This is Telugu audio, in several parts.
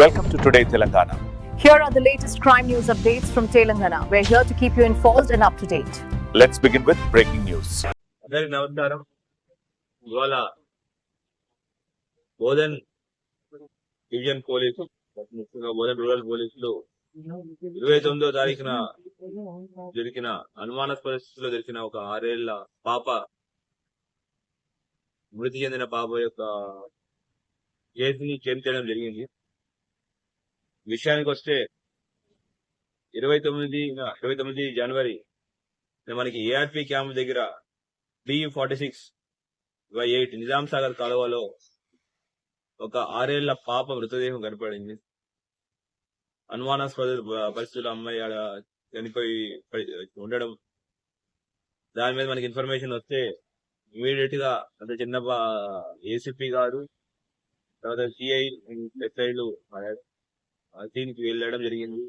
Welcome to Today Telangana. Here are the latest crime news updates from Telangana. We're here to keep you informed and up to date. Let's begin with breaking news. అందరికి నమస్కారం ఇవాళ బోధన్ డివిజన్ పోలీసు ముఖ్యంగా బోధన్ రూరల్ పోలీసులు ఇరవై తొమ్మిదో తారీఖున దొరికిన అనుమానాస్పద స్థితిలో దొరికిన ఒక ఆరేళ్ళ పాప మృతి చెందిన పాప యొక్క కేసుని చేర్చడం జరిగింది విషయానికి వస్తే ఇరవై తొమ్మిది ఇరవై తొమ్మిది జనవరి మనకి ఏఆర్పి క్యాంప్ దగ్గర B forty six by eight Nizam Sagar కాలువలో ఒక ఆరేళ్ళ పాప మృతదేహం కనపడింది. అనుమానాస్పద పరిస్థితులు అమ్మాయి ఆడ చనిపోయి ఉండడం. దాని మీద మనకి ఇన్ఫర్మేషన్ వస్తే ఇమీడియట్గా అంత చిన్న ఏసీపీ గారు తర్వాత సిఐ ఎస్ఐలు దీనికి వెళ్ళడం జరిగింది.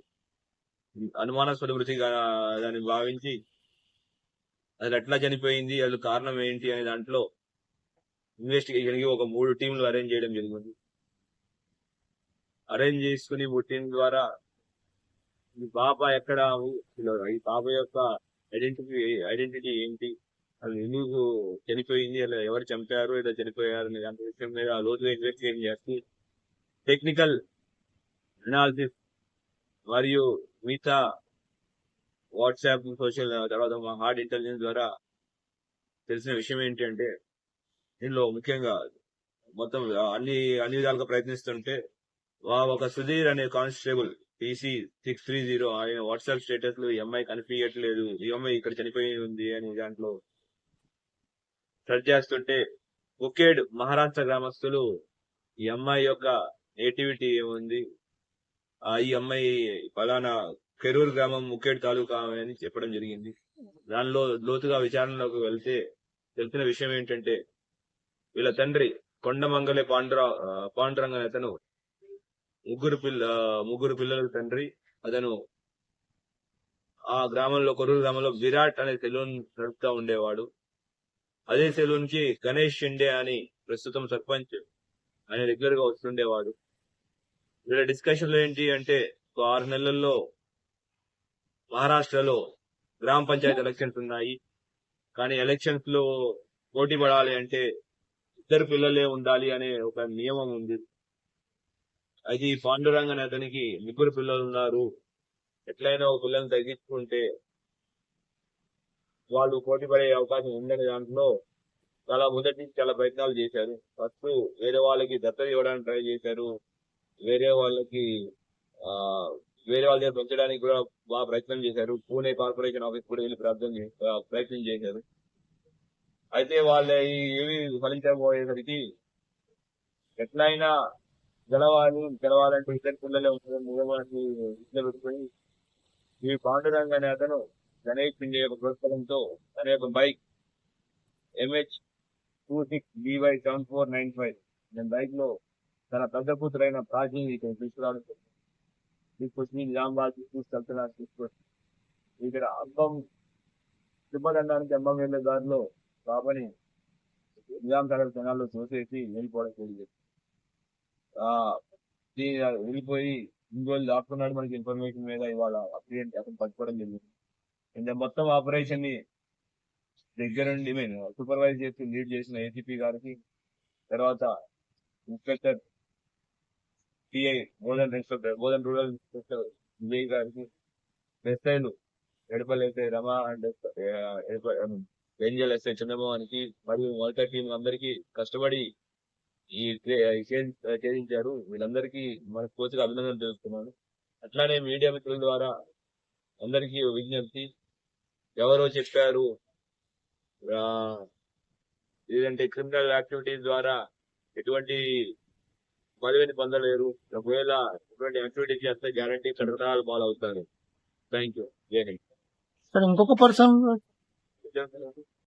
అనుమానాస్పద మృతిగా దాన్ని భావించి అది ఎట్లా చనిపోయింది అది కారణం ఏంటి అనే దాంట్లో ఇన్వెస్టిగేషన్కి ఒక మూడు టీంలు అరేంజ్ చేయడం జరిగింది. అరేంజ్ చేసుకుని మూడు టీం ద్వారా ఈ పాప ఎక్కడ ఈ పాప యొక్క ఐడెంటిటీ ఐడెంటిటీ ఏంటి? అది ఎందుకు చనిపోయింది? అలా ఎవరు చంపారు? ఇలా చనిపోయారు అనే దాని విషయం మీద లోతుగా ఇన్వెస్టిగేషన్ చేస్తూ టెక్నికల్ అనాలిసిస్ మరియు మిగతా వాట్సాప్ సోషల్ తర్వాత మా హార్డ్ ఇంటెలిజెన్స్ ద్వారా తెలిసిన విషయం ఏంటంటే దీనిలో ముఖ్యంగా మొత్తం అన్ని అన్ని విధాలుగా ప్రయత్నిస్తుంటే వా- ఒక సుధీర్ అనే constable PC six three zero ఆయన వాట్సాప్ స్టేటస్లో ఎంఐ కనిపించట్లేదు ఈ అమ్మాయి ఇక్కడ చనిపోయి ఉంది అని దాంట్లో సెర్చ్ చేస్తుంటే ఒకేడ్ మహారాష్ట్ర గ్రామస్తులు ఈ అమ్మాయి యొక్క నేటివిటీ ఏముంది ఈ అమ్మాయి ఫలానా కెరూర్ గ్రామం ముఖేడ్ తాలూకా అని చెప్పడం జరిగింది. దానిలో లోతుగా విచారణలోకి వెళ్తే తెలిసిన విషయం ఏంటంటే వీళ్ళ తండ్రి కొండమంగళి పాండురా పాండురంగ అతను ముగ్గురు పిల్ల ముగ్గురు పిల్లల తండ్రి. అతను ఆ గ్రామంలో కొరూరు గ్రామంలో విరాట్ అనే సెలూన్ నడుపుతా ఉండేవాడు. అదే సెలూన్కి గణేష్ షిండే అని ప్రస్తుతం సర్పంచ్ ఆయన రెగ్యులర్గా వస్తుండేవాడు. వీళ్ళ డిస్కషన్లు ఏంటి అంటే ఒక ఆరు నెలల్లో మహారాష్ట్రలో గ్రామ పంచాయతీ ఎలక్షన్స్ ఉన్నాయి. కానీ ఎలక్షన్స్లో పోటీ పడాలి అంటే ఇద్దరు పిల్లలే ఉండాలి అనే ఒక నియమం ఉంది. అయితే ఈ పాండురంగ అతనికి ముగ్గురు పిల్లలు ఉన్నారు. ఎట్లయినా ఒక పిల్లల్ని తగ్గించుకుంటే వాళ్ళు పోటీ పడే అవకాశం ఉందనే దాంట్లో చాలా మొదటి నుంచి చాలా ప్రయత్నాలు చేశారు. ఫస్ట్ వేరే వాళ్ళకి దత్తత ఇవ్వడానికి ట్రై చేశారు. వేరే వాళ్ళకి ఆ వేరే వాళ్ళ దగ్గర పెంచడానికి కూడా బాగా ప్రయత్నం చేశారు. పూణే కార్పొరేషన్ ఆఫీస్ కూడా వెళ్ళి ప్రార్థన ప్రయత్నం చేశారు. అయితే వాళ్ళ ఏవి ఫలించబోయేసరికి ఎట్లయినా గెలవాలి గెలవాలంటే ఇద్దరు పిల్లలే ఉంటుందని నియమాన్ని ఇంట్లో పెట్టుకుని ఈ పాండురంగ అనే అతను గణేష్ పిండి యొక్క ప్రోత్సాహంతో తన యొక్క bike MH two six DY seven four nine five నేను బైక్లో తన పెద్ద కూతురైన ప్రాచీన్ ఇక్కడ తీసుకురావడం జరిగింది. తీసుకొచ్చి నిజామాబాద్ తీసుకెళ్తున్నారు తీసుకొచ్చి ఇక్కడ అబ్బం తిమ్మదండానికి అమ్మం వెళ్ళే దారిలో బాబాని నిజాం సాగర్ జనాల్లో చూసేసి వెళ్ళిపోవడం జరిగింది. ఆ వెళ్ళిపోయి ఇంకోళ్ళు దాక్కున్నాడు మనకి ఇన్ఫర్మేషన్ మీద. ఇవాళ అప్డేట్ అతను పట్టుకోవడం జరిగింది. ఇంత మొత్తం ఆపరేషన్ని దగ్గరుండి మీన్ సూపర్వైజ్ చేసి లీడ్ చేసిన ఏసీపీ గారికి తర్వాత inspector TI Bodhan inspector Bodhan rural inspector Vijay గారికి ఎస్ఐలు ఎడపల్ ఎస్ఐ రమ అండ్ ఏంజల్ ఎస్ఐ చంద్రమోహన్కి మరియు మొదట టీం అందరికీ కష్టపడి ఈ ఛేదించారు వీళ్ళందరికీ మన కోచ్గా అభినందనలు తెలుస్తున్నాను అట్లానే మీడియా మిత్రుల ద్వారా అందరికీ విజ్ఞప్తి. ఎవరో చెప్పారు ఏదంటే లేదంటే క్రిమినల్ యాక్టివిటీస్ ద్వారా ఎటువంటి పదవిని పొందలేరు ఒకవేళ ఎటువంటి యాక్టివిటీస్ చేస్తే గ్యారంటీ కడతాలు పాలవుతారు థ్యాంక్ యూ సార్ ఇంకొక పర్సన్